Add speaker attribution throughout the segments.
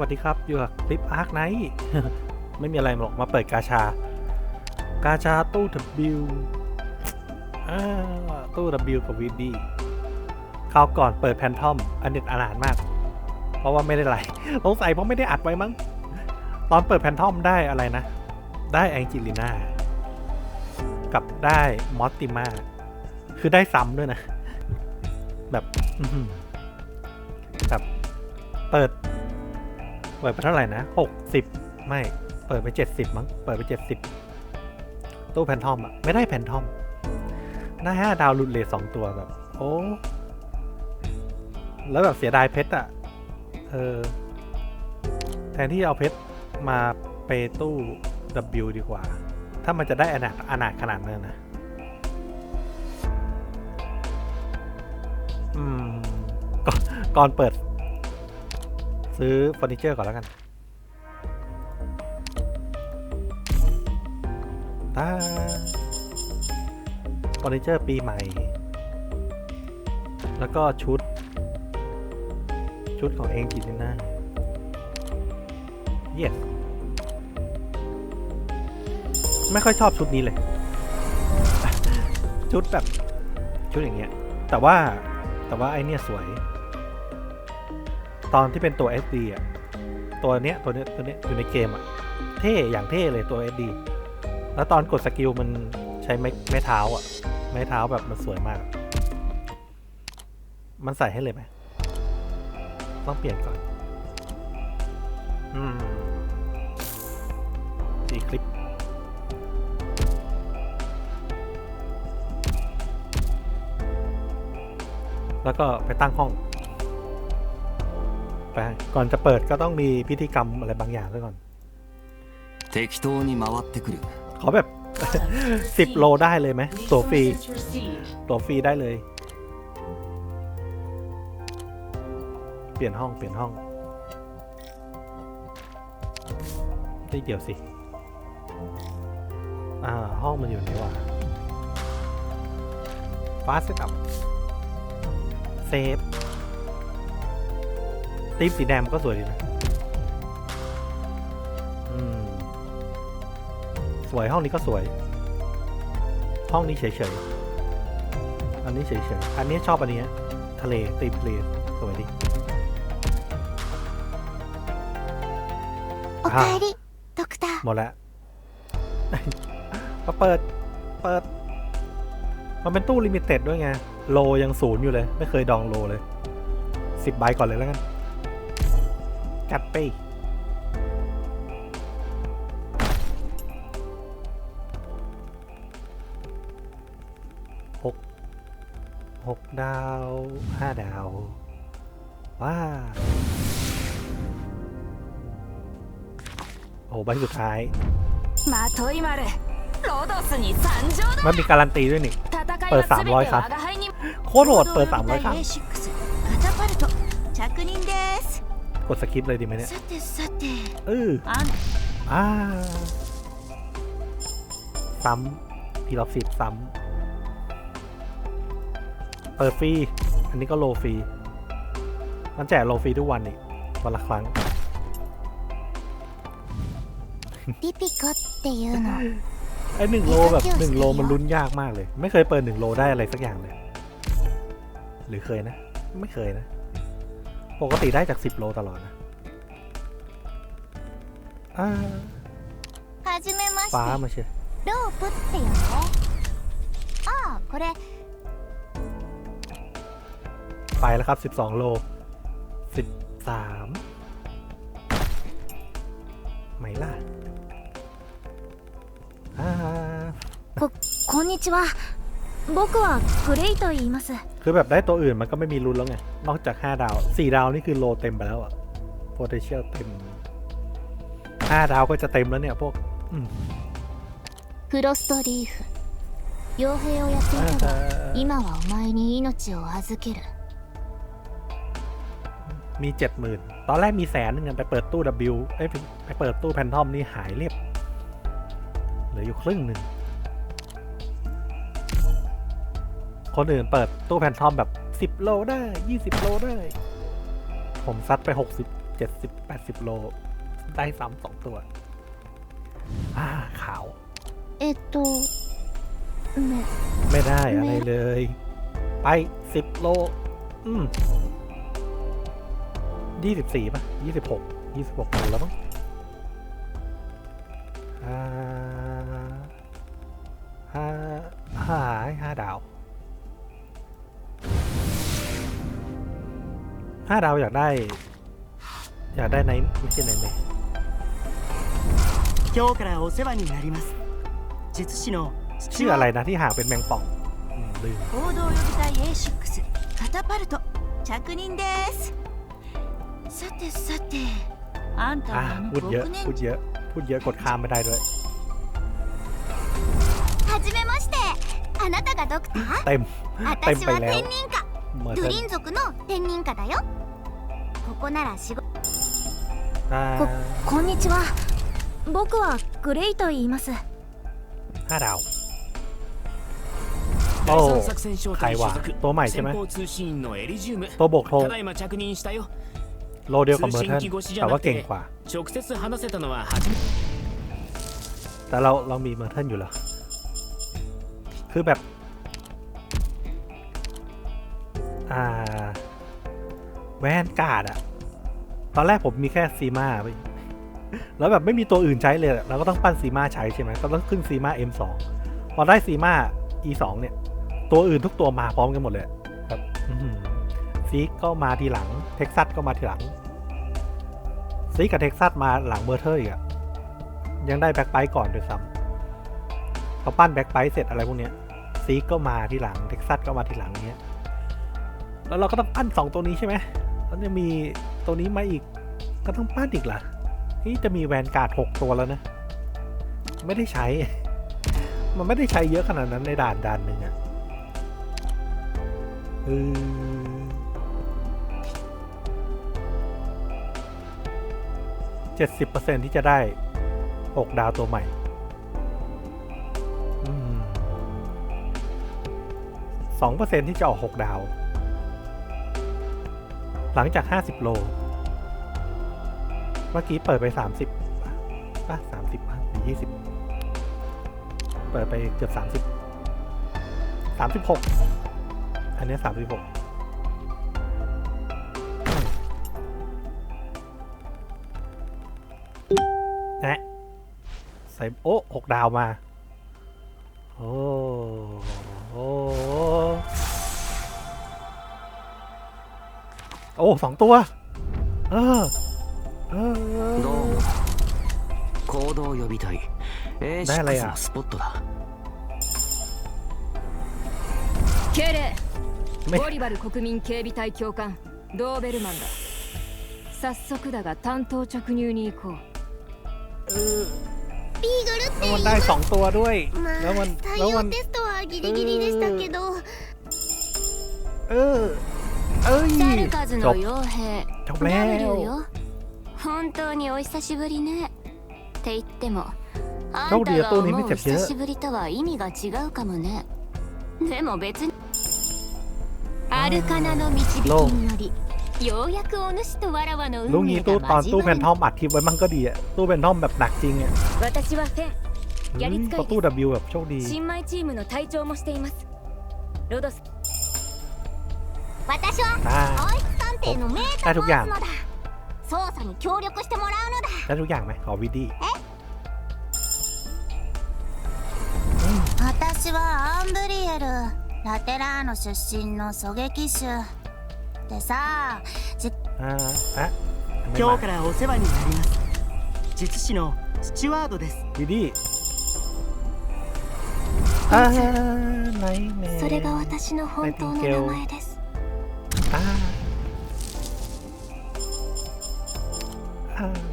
Speaker 1: วัสดีครับอยู่กับคลิปอาร์คไนท์ไม่มีอะไรหรอกมาเปิดกาชา กาชาตู้ W อ่าตู้ W กับวีดีคราวก่อนเปิดแพนทอมอันเด็ดอนาถมาก เพราะว่าไม่ได้ไรสงสัยเพราะไม่ได้อัดไว้มั้ง ตอนเปิดแพนทอมได้อะไรนะ ได้แองจิลิน่ากับได้มอสติมาคือได้ซ้ำด้วยนะ แบบแบบเปิด เปิดไปเท่าไหร่นะหกสิบไม่ เปิดไปเจ็ดสิบมั้ง เปิดไปเจ็ดสิบตู้แพนทอมอะไม่ได้แพนทอมได้ห้าดาวหลุดเลสองตัวแบบ โอ้ แล้วแบบเสียดายเพชรอะเออ แทนที่จะเอาเพชรมาไปตู้ W ดีกว่า ถ้ามันจะได้อนาถอนาขนาดนั้นนะ อืม ก่อนก่อนเปิด ซื้อเฟอร์นิเจอร์ก่อนแล้วกันตาเฟอร์นิเจอร์ปีใหม่ แล้วก็ชุด ชุดของเองจินน่า yes ไม่ค่อยชอบชุดนี้เลย ชุดแบบ ชุดอย่างเงี้ย แต่ว่าแต่ว่าไอเนี่ยสวย ตอนที่เป็นตัว SD อะตัวเนี้ยตัวเนี้ยตัวเนี้ยอยู่ในเกมอะเท่อย่างเท่เลยตัว SD แล้วตอนกดสกิลมันใช้ไม้ไม้เท้าอะไม้เท้าแบบมันสวยมาก มันใส่ให้เลยไหมต้องเปลี่ยนก่อน อืมดีคลิปแล้วก็ไปตั้งห้อง ไป ก่อนจะเปิดก็ต้องมีพิธีกรรมอะไรบางอย่างด้วยก่อน
Speaker 2: 適当に回ってくる
Speaker 1: ขอแบบ 10 โลได้เลยไหมตัวฟรี ตัวฟรีได้เลย เปลี่ยนห้อง เปลี่ยนห้องได้เดี๋ยวสิ อ่า ห้องมันอยู่ไหนวะฟาสกับ เซฟ ตีฟสีแดงมันก็สวยดีนะสวยห้องนี้ก็สวย ห้องนี้เฉยๆ อันนี้เฉยๆ อันนี้ชอบอันนี้ทะเลตีมทะเลสวยดี
Speaker 3: โอเคดิด็อกเตอร์
Speaker 1: หมดแล้วมาเปิด เปิด มันเป็นตู้ลิมิเต็ดด้วยไง โลยังศูนย์อยู่เลย ไม่เคยดองโลเลยสิบใบก่อนเลยแล้วกัน จัดไป หก หกดาว ห้าดาว ว้า โอ้ใบสุดท้ายมันมีการันตีด้วยนี่ เปิด 300 ครับ โคตรโหดเปิด 300 ครั้ง กดสคิปเลยดีไหมเนี่ย
Speaker 3: さてさて
Speaker 1: เออ
Speaker 3: あん
Speaker 1: อ่า ซ้ำพีล็อกสิบซ้ำ เปิดฟรี อันนี้ก็โลฟรี มันแจกโลฟรีทุกวันนี่วันละครั้ง
Speaker 3: リピコっていうの
Speaker 1: ไอ้หนึ่งโลแบบหนึ่งโลมันลุ้นยากมากเลย ไม่เคยเปิดหนึ่งโลได้อะไรสักอย่างเลย หรือเคยนะ ไม่เคยนะ ปกติได้จากสิบโลตลอดนะอ่า
Speaker 3: はじめまし
Speaker 1: ฟ้า
Speaker 3: て
Speaker 1: มาเชียร์
Speaker 3: ロープっていうのああこれ
Speaker 1: ไปแล้วครับ 12 โล 13ไหมล่ะอ่า
Speaker 3: ここんにちは僕はグレイと言います
Speaker 1: คือแบบได้ตัวอื่นมันก็ไม่มีลุ้นแล้วไง นอกจาก 5 ดาว 4 ดาวนี่คือโลเต็มไปแล้วอะ potential เต็ม 5 ดาวก็จะเต็มแล้วเนี่ยพวก อืม
Speaker 3: フロストリーフ傭兵をやっていたが今はお前に命を預ける
Speaker 1: มีเจ็ดหมื่นตอนแรกมีแสนหนึงอะไปเปิดตู้ W เอ้ยไปไปเปิดตู้แพนทอมนี่หายเรียบ เหลืออยู่ครึ่งหนึ่ง คนอื่นเปิดตู้แพนทอมแบบ 10 โลได้ 20 โลได้ ผมซัดไป 60 เจ็ดสิบแปดสิบโล ได้ซ้ำสองตัว อ่า ขาว
Speaker 3: えっとめ
Speaker 1: ไม่ได้อะไรเลย ไปสิบโล อืมยี่สิบสี่ป่ะยี่สิบหกยี่สิบหกแล้วมั้งห้าห้าห้าห้าดาว ห้าดาวอยากได้ อยากได้ไหนไม่ใช่ไหนไหน
Speaker 4: 今日からお世話になります術師の
Speaker 1: ชื่ออะไรนะที่ห่างเป็นแมงป่องอืมลืม
Speaker 5: 行動予備隊 A6 カタパルト着任ですさてさてあんた
Speaker 1: อ่ะ
Speaker 5: はあの
Speaker 1: พูดเยอะ
Speaker 5: 6
Speaker 1: พูด
Speaker 5: 年
Speaker 1: เยอะ พูดเยอะกดข้ามไม่ได้ด้วย
Speaker 3: はじめましてあなたがドクター
Speaker 1: เต็ม
Speaker 3: 私は
Speaker 1: ペンペンだよ
Speaker 3: 天人科
Speaker 1: เหมือน
Speaker 3: ド
Speaker 1: กัน
Speaker 3: ゥリン族の天人科だよ ここなら仕事
Speaker 1: อ่า
Speaker 3: こんにちは僕はグレイと言います
Speaker 1: ห้าดาว
Speaker 6: 第
Speaker 1: おう
Speaker 6: 三作戦小隊所属
Speaker 1: ตัวใหม่ใช่ไหม
Speaker 6: 先方通信員のエリジウム
Speaker 1: ตัวบวกโท
Speaker 6: ただいま着任したよ
Speaker 1: โลเดียวกับเมอร์เทน
Speaker 6: 通信機越しじゃ
Speaker 1: แต่
Speaker 6: な
Speaker 1: ว่า
Speaker 6: く
Speaker 1: เก่ง
Speaker 6: て
Speaker 1: กว่า
Speaker 6: 直接話せたのは初め
Speaker 1: แต่เราเรามีเมอร์เทนอยู่เหรอ คือแบบ อ่า แวนการ์ดอะตอนแรกผมมีแค่ซีมาไปแล้วแบบไม่มีตัวอื่นใช้เลยอะเราก็ต้องปั้นซีมาใช้ใช่ไหมก็ต้องขึ้นซีมา M2 พอได้ซีมา E2 เนี่ย ตัวอื่นทุกตัวมาพร้อมกันหมดเลยอะแบบอื้อหือซีกก็มาทีหลัง เท็กซัสก็มาทีหลัง ซีกกับเท็กซัสมาหลังเบอร์เทอร์อีกอะยังได้แบ็คไบก่อนด้วยซ้ำพอปั้นแบ็คไบเสร็จอะไรพวกเนี้ยซีกก็มาทีหลัง เท็กซัสก็มาทีหลังเนี้ย แล้วเราก็ต้องปั้นสองตัวนี้ใช่ไหม แล้วจะมีตัวนี้มาอีกก็ต้องปั้นอีกล่ะนี่จะมีแวนการ์ดหกตัวแล้วนะ ไม่ได้ใช้ มันไม่ได้ใช้เยอะขนาดนั้นในด่านด่านหนึ่งอะเอเจ็ดสิบเปอร์เซ็นที่จะได้หกดาวตัวใหม่สองเปอร์เซ็นที่จะออกหกดาว หลังจาก 50 โล เมื่อกี้เปิดไป 30ป่ะ30ป่ะหรือ20 เปิดไปเกือบ 30 36 อันนี้ 36นะใส่โอ้หกดาวมา โอ้โอ้ โอ้สองตัว เออ เออ
Speaker 2: どうも行動予備隊 A6
Speaker 1: 誰や
Speaker 2: のスポットだ
Speaker 7: 敬礼
Speaker 1: ไม่
Speaker 7: ボリバル国民警備隊教官ドーベルマンだ早速だが担当直入に行こう
Speaker 3: ビーグルって
Speaker 1: แล้วมันได้สองตัวด้วย
Speaker 3: ま
Speaker 1: แล้วมัน
Speaker 3: あ
Speaker 1: แล้ว
Speaker 3: 対
Speaker 1: มั
Speaker 3: 応
Speaker 1: น
Speaker 3: テストはギリギリでしたけど
Speaker 1: เออ เอ้ย
Speaker 3: ザルカズ
Speaker 1: จ
Speaker 3: の
Speaker 1: บ
Speaker 3: 傭兵
Speaker 1: จบแล้
Speaker 3: ダブル
Speaker 1: ว
Speaker 3: よ本当にお久しぶりねって言ってもあ
Speaker 1: どうんりや
Speaker 3: たが
Speaker 1: っとうに
Speaker 3: 思う
Speaker 1: 見てきて
Speaker 3: 久しぶりとは意味が違うかもねでも別にアルカナの導きによりようやくお主とわらわの
Speaker 1: ลุง
Speaker 3: 運
Speaker 1: นี้
Speaker 3: 命
Speaker 1: ตู้
Speaker 3: が
Speaker 1: ตอน
Speaker 3: 交
Speaker 1: ตู้
Speaker 3: わ
Speaker 1: แพน
Speaker 3: る
Speaker 1: ทอมอัดคลิปไว้มั่งก็ดีอะตู้แพนทอมแบบหนักจริงอะ
Speaker 7: 私はフェン
Speaker 1: เฮ้ย
Speaker 7: やりつかい
Speaker 1: เพราะตู้ W แบบโชคดี
Speaker 7: 新米チームの隊長もしていますロドス
Speaker 3: 私はあいつ探偵の
Speaker 1: 名探
Speaker 3: 偵なのだ。捜査に協力してもらうのだ。
Speaker 1: ได้ทุกอย่
Speaker 5: 私はアンブリエルラテラーノ出身の狙撃手。でさ
Speaker 1: じああา
Speaker 4: 今日からお世話になります。術師のスチュワードです。
Speaker 1: วิดดี้อ่
Speaker 3: それが私の本当の名前です。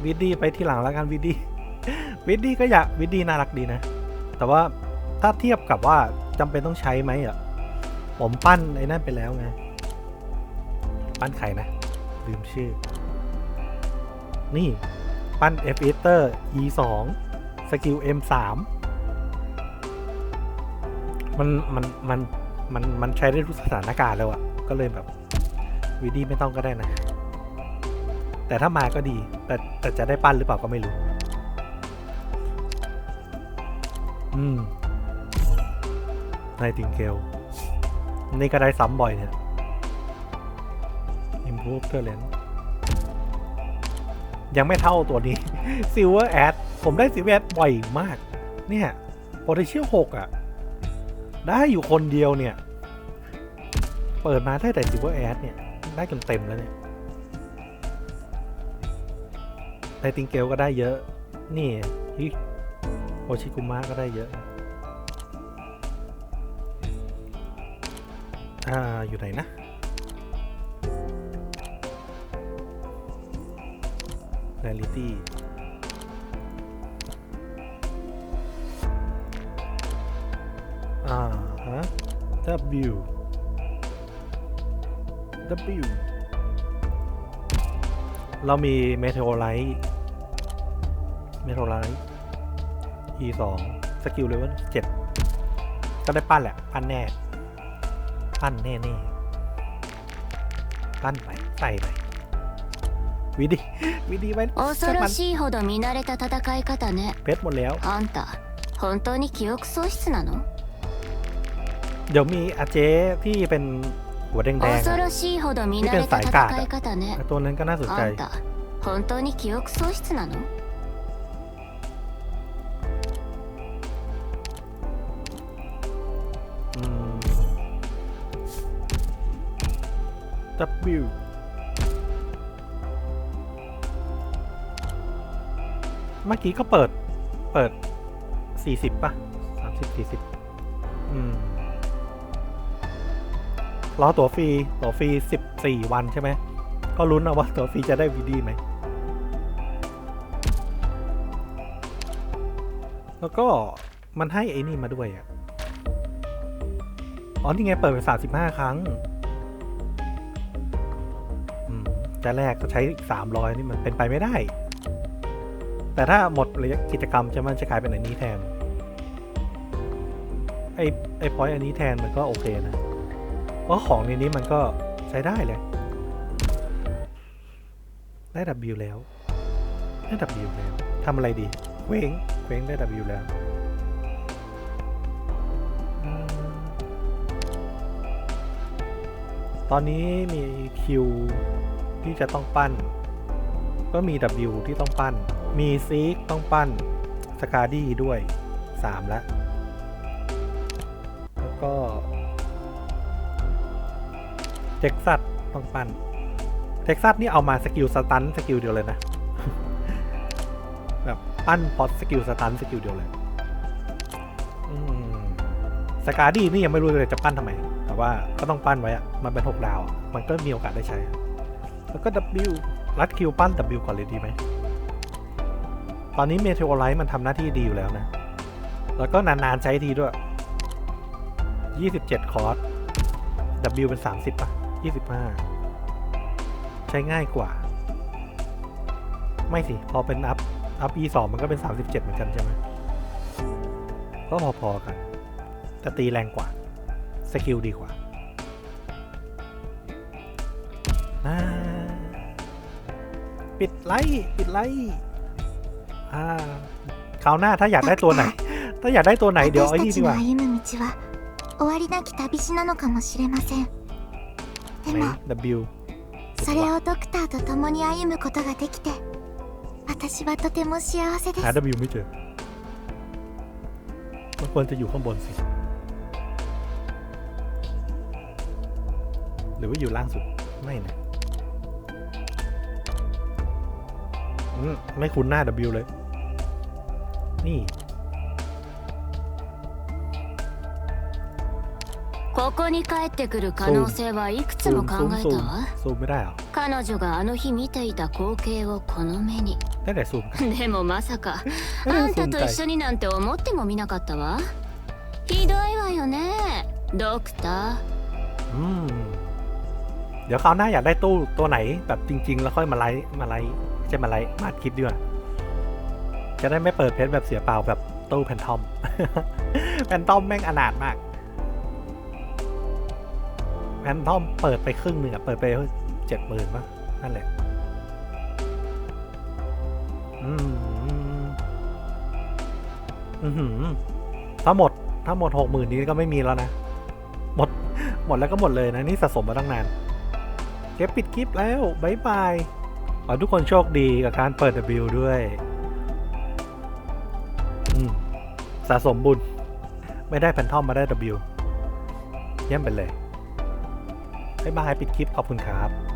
Speaker 1: วิดีไปที่หลังแล้วกันวิดีวิดีก็อยากวิดีน่ารักดีนะ แต่ว่าถ้าเทียบกับว่าจำเป็นต้องใช้ไหมอะ ผมปั้นไอ้นั่นไปแล้วไง ปั้นใครนะ ลืมชื่อ นี่ ปั้น F e t e r E 2สกิล M 3มัน มัน มัน มัน มันใช้ได้ทุกสถานการณ์แล้วอะก็เลยแบบ วิดีไม่ต้องก็ได้นะ แต่ถ้ามาก็ดี แต่แต่จะได้ปั้นหรือเปล่าก็ไม่รู้ อืมไนติงเกลนี่ก็ได้ซ้ำบ่อยเนี่ย Improve Talent ยังไม่เท่าตัวนี้ Silver Ad ผมได้ Silver Ad บ่อยมาก เนี่ย Potential 6อะ ได้อยู่คนเดียวเนี่ย เปิดมาได้แต่ Silver Ad เนี่ย ได้จนเต็มแล้วเนี่ยไนติงเกลก็ได้เยอะ นี่ฮิโอชิกุมะก็ได้เยอะ อ่า อยู่ไหนนะ r a l i t y อ่าฮะ W W เรามีเม e ท o ไลท์เม e ท o ไลท์ E 2สกิลเลเวล7ก็ได้ปั้นแหละ ปั้นแน่ ปั้นแน่ ๆ ปั้นไปใส่ไปวิดี วิดีไว้
Speaker 3: 恐
Speaker 1: สัก
Speaker 3: ろ
Speaker 1: มัน
Speaker 3: しいほど見慣れた戦い方ね
Speaker 1: เพชรหมดแล้ว
Speaker 3: あんた本当に記憶喪失なの
Speaker 1: เดี๋ยวมีอาเจที่เป็น หัวแดงๆ
Speaker 3: 恐
Speaker 1: อะ
Speaker 3: ろしいほど見慣れた戦い方ね
Speaker 1: ตัวนั้นก็น่าสนใจ
Speaker 3: あんた本当に記憶喪失なの
Speaker 1: อืม W เมื่อกี้ก็เปิด เปิด 40 ป่ะ 30 40 อืม รอตั๋วฟรีตั๋วฟรี 14 วันใช่ไหมก็ลุ้นนะว่าตั๋วฟรีจะได้วีดีไหมแล้วก็มันให้ไอ้นี่มาด้วยอะอ๋อนี่ไงเปิดไป 35 ครั้งอืมจะแรกก็ใช้อีก300 นี่มันเป็นไปไม่ได้ แต่ถ้าหมดระยะกิจกรรมจะมันจะกลายเป็นอันนี้แทน ไอไอพอยต์อันนี้แทนมันก็โอเคนะ เพราะของในนี้มันก็ใช้ได้เลย ได้ W แล้ว ได้ W แล้วทำอะไรดีเว้งเว้งได้ W แล้วตอนนี้มีคิวที่จะต้องปั้น ก็มี W ที่ต้องปั้น มีซีกต้องปั้น สกาดี้ด้วย 3 แล้ว แล้วก็ ท็กซัสต้องปั้นเท็กซัสนี่เอามาสกิลสตันสกิลเดียวเลยนะแบบปั้นพอสกิลสตันสกิลเดียวเลยอืมสกาดี้นี่ยังไม่รู้เลยจะปั้นทำไม แต่ว่าก็ต้องปั้นไว้อะมันเป็น6ดาว มันก็มีโอกาสได้ใช้ แล้วก็ W รัดคิวปั้น W ก่อนเลยดีไหม ตอนนี้เม e ท o ไลท์มันทำหน้าที่ดีอยู่แล้วนะ แล้วก็นาน ๆ ใช้ทีด้วย 27 คอร์ส W เป็น 30ป่ะ 25 ใช้ง่ายกว่า ไม่สิ พอเป็นอัพ อัพ e 2มันก็เป็น 37 เหมือนกันใช่ไหมก็พอๆกัน แต่ตีแรงกว่า สกิลดีกว่าปิดไลท์ปิดไลท์คราวหน้าถ้าอยากได้ตัวไหน ถ้าอยากได้ตัวไหนเดี๋ยวไอ้นี่ดีกว่า ไหน
Speaker 5: も
Speaker 1: W
Speaker 5: それをドクターと共に歩むことができて私はとても幸せです
Speaker 1: หา W ไม่เจอ มันควรจะอยู่ข้างบนสิ หรือว่าอยู่ล่างสุด ไม่นะอืมไม่คุ้นหน้า W เลย นี่
Speaker 3: ここに帰ってくる可能性はいくつ
Speaker 1: ซู
Speaker 3: も
Speaker 1: ม
Speaker 3: 考
Speaker 1: ซูม
Speaker 3: え
Speaker 1: ซู
Speaker 3: た
Speaker 1: ม
Speaker 3: わ
Speaker 1: ซูมไม่ได้เหรอ
Speaker 3: 彼女があの日見ていた光景をこの目に
Speaker 1: ได้แต่ซูมกัน
Speaker 3: でもまさか
Speaker 1: ได้
Speaker 3: あん
Speaker 1: แต่ซู
Speaker 3: た
Speaker 1: ม
Speaker 3: と
Speaker 1: ไกล
Speaker 3: 一緒になんて思ってもみなかったわひどいわよねドクター
Speaker 1: อืม เดี๋ยวคราวหน้าอยากได้ตู้ตัวไหนแบบจริง ๆ แล้วค่อยมาไลฟ์มาไลฟ์ไม่ใช่มาไลฟ์มาอัดคลิปดีกว่าจะได้ไม่เปิดเพจแบบเสียเปล่าแบบตู้แพนทอม แพนทอมแม่งอนาถมาก แพนทอมเปิดไปครึ่งหนึ่งอะเปิดไปเจ็ดหมื่นป่ะ นั่นแหละ อืมอือหือถ้าหมด ถ้าหมดหกหมื่นนี้ก็ไม่มีแล้วนะ หมด หมดแล้วก็หมดเลยนะ นี่สะสมมาตั้งนาน เก็บปิดคลิปแล้วบายบาย ขอทุกคนโชคดีกับการเปิด W ด้วย อืมสะสมบุญ ไม่ได้แพนทอมมาได้ W เยี่ยมไปเลย บายบาย ปิดคลิป ขอบคุณครับ